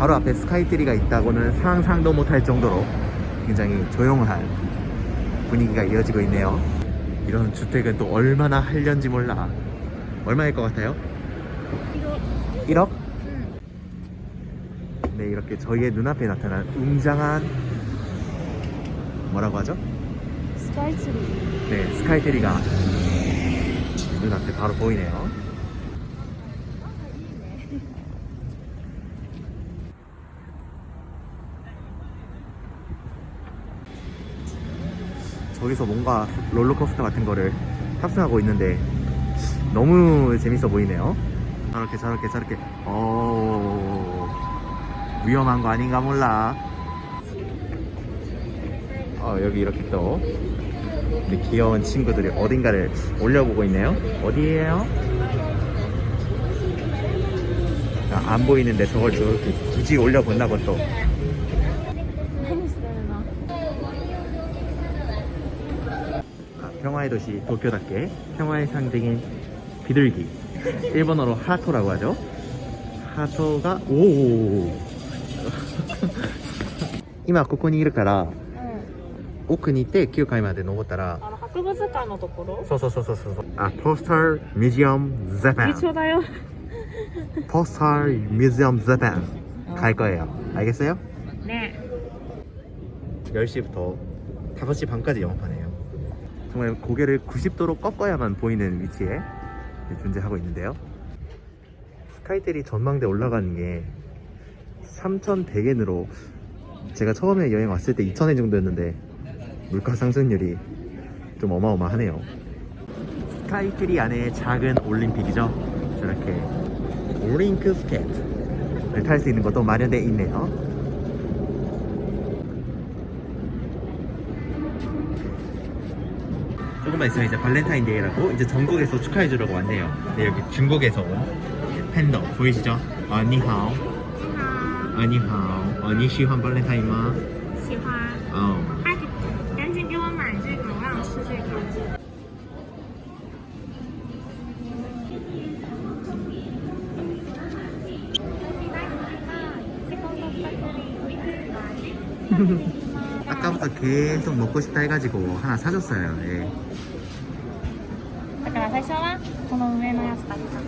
바로 앞에 스카이트리가 있다고는 상상도 못할 정도로 굉장히 조용한 분위기가 이어지고 있네요 이런 주택은 또 얼마나 할련지 몰라 얼마일 것 같아요? 1억? 1억? 음. 네 이렇게 저희의 눈앞에 나타난 웅장한 뭐라고 하죠? 스카이트리 네 스카이트리가 눈앞에 바로 보이네요 저기서 뭔가 롤러코스터 같은 거를 탑승하고 있는데 너무 재밌어 보이네요. 저렇게 저렇게 저렇게 어 위험한 거 아닌가 몰라. 어 여기 이렇게 또 우리 귀여운 친구들이 어딘가를 올려보고 있네요. 어디에요? 아, 안 보이는데 저걸 저렇게 굳이 올려본다고 또. 평화의 도시 도쿄답게 평화의 상징인 비둘기. 일본어로 하토라고 하죠. 하토가 오. 今ここにいるからうん奥に行って9階まで登ったらあの博物館のところそうそうそうそうそうあポスターミュージアムジャパン一緒だよ 포스터 뮤지엄 재팬 갈 거예요. 알겠어요? 네 10시부터 5시 반까지 영업하네요. 정말 고개를 90도로 꺾어야만 보이는 위치에 존재하고 있는데요. 스카이텔이 전망대 올라가는 게 3,100엔으로 제가 처음에 여행 왔을 때 2,000엔 정도였는데 물가 상승률이 좀 어마어마하네요. 스카이트리 안에 작은 올림픽이죠. 저렇게 링크 스케이트를 탈 수 있는 것도 마련되어 있네요. 조금만 있으면 이제 발렌타인데이라고 이제 전국에서 축하해 주려고 왔네요. 네, 여기 중국에서 온 팬더 보이시죠? 아, 니하오. 아, 니하오. 아, 니喜欢 발렌타인吗?喜欢 어. 哎赶紧给我买这个我想吃这个 아까부터 계속 먹고 싶다 해가지고 하나 사줬어요. 예. だから最初はこの上のやつ食べた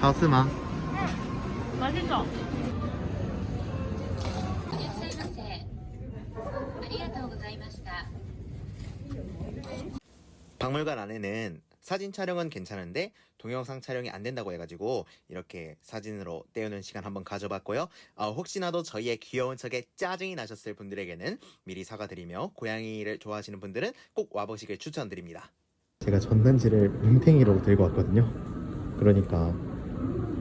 하우스마. 맛있어 いらっしゃいませ。ありがとうございました。 박물관 안에는 사진 촬영은 괜찮은데 동영상 촬영이 안 된다고 해가지고 이렇게 사진으로 때우는 시간 한번 가져봤고요. 어, 혹시나도 저희의 귀여운 척에 짜증이 나셨을 분들에게는 미리 사과드리며 고양이를 좋아하시는 분들은 꼭 와보시길 추천드립니다. 제가 전단지를 뭉탱이로 들고 왔거든요. 그러니까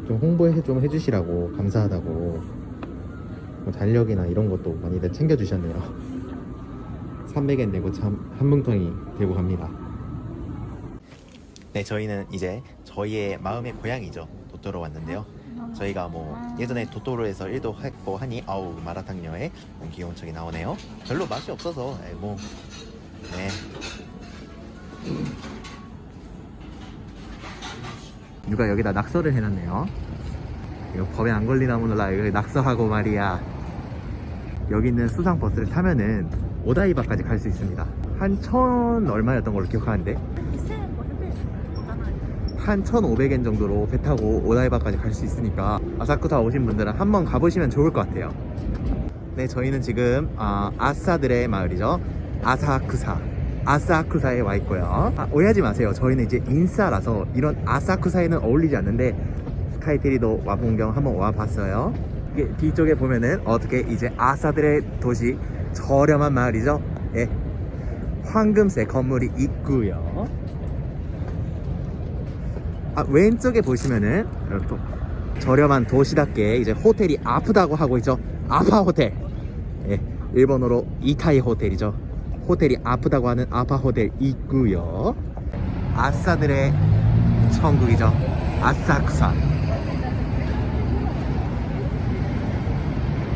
좀 홍보해 좀 해주시라고 감사하다고 뭐 달력이나 이런 것도 많이들 챙겨주셨네요. 300엔 내고 참 한 뭉텅이 들고 갑니다. 네, 저희는 이제 저희의 마음의 고향이죠. 도토로 왔는데요. 저희가 뭐 예전에 도토로에서 일도 했고 하니 아우 마라탕녀의 귀여운 척이 나오네요. 별로 맛이 없어서 에이, 뭐 네. 누가 여기다 낙서를 해놨네요. 이거 법에 안 걸리나 몰라. 이거 낙서하고 말이야. 여기 있는 수상 버스를 타면은 오다이바까지 갈 수 있습니다. 한 천 얼마였던 걸로 기억하는데 2500円 한 1,500엔 정도로 배 타고 오다이바까지 갈 수 있으니까 아사쿠사 오신 분들은 한번 가보시면 좋을 것 같아요. 네, 저희는 지금 아, 아싸들의 마을이죠. 아사쿠사. 아사쿠사에 와 있고요. 아, 오해하지 마세요. 저희는 이제 인싸라서 이런 아사쿠사에는 어울리지 않는데 스카이테리도 와본 겸 한번 와봤어요. 이게 뒤쪽에 보면은 어떻게 이제 아싸들의 도시 저렴한 마을이죠. 예. 황금색 건물이 있고요. 아, 왼쪽에 보시면은 또 저렴한 도시답게 이제 호텔이 아프다고 하고 있죠. 아파 호텔. 예, 일본어로 이타이 호텔이죠. 호텔이 아프다고 하는 아파 호텔 있고요. 아싸들의 천국이죠. 아사쿠사.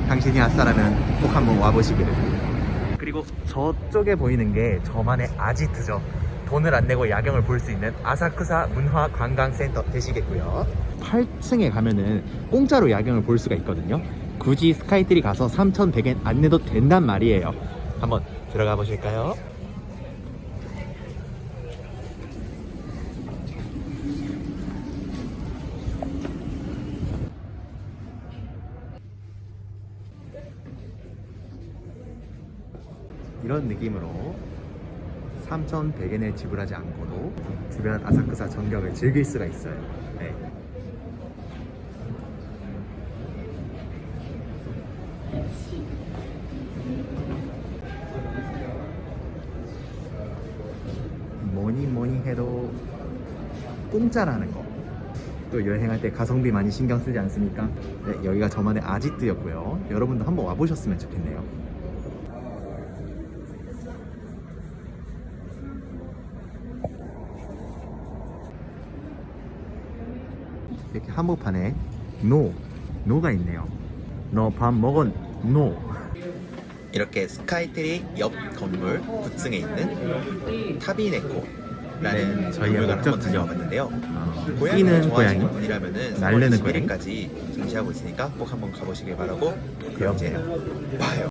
당신이 아싸라면 꼭 한번 와보시기를. 그리고 저쪽에 보이는 게 저만의 아지트죠. 돈을 안 내고 야경을 볼 수 있는 아사쿠사 문화관광센터 되시겠고요. 8층에 가면은 공짜로 야경을 볼 수가 있거든요. 굳이 스카이트리 가서 3,100엔 안 내도 된단 말이에요. 한번 들어가 보실까요? 이런 느낌으로 3,100엔을 지불하지 않고도 주변 아사쿠사 전경을 즐길 수가 있어요. 네. 뭐니 뭐니 해도 공짜라는 거. 또 여행할 때 가성비 많이 신경 쓰지 않습니까? 네, 여기가 저만의 아지트였고요. 여러분도 한번 와보셨으면 좋겠네요. 이렇게 한복판에 노, 노가 있네요. 너 밥 먹은 노. 이렇게 스카이트리 옆 건물 9층에 있는 타비네코라는 네, 저희의 목적지죠. 다녀봤는데요. 어, 뛰는 좋아하시는 고양이, 날르는 11일까지 전시하고 있으니까 꼭 한번 가보시길 바라고 그럼 이제 봐요.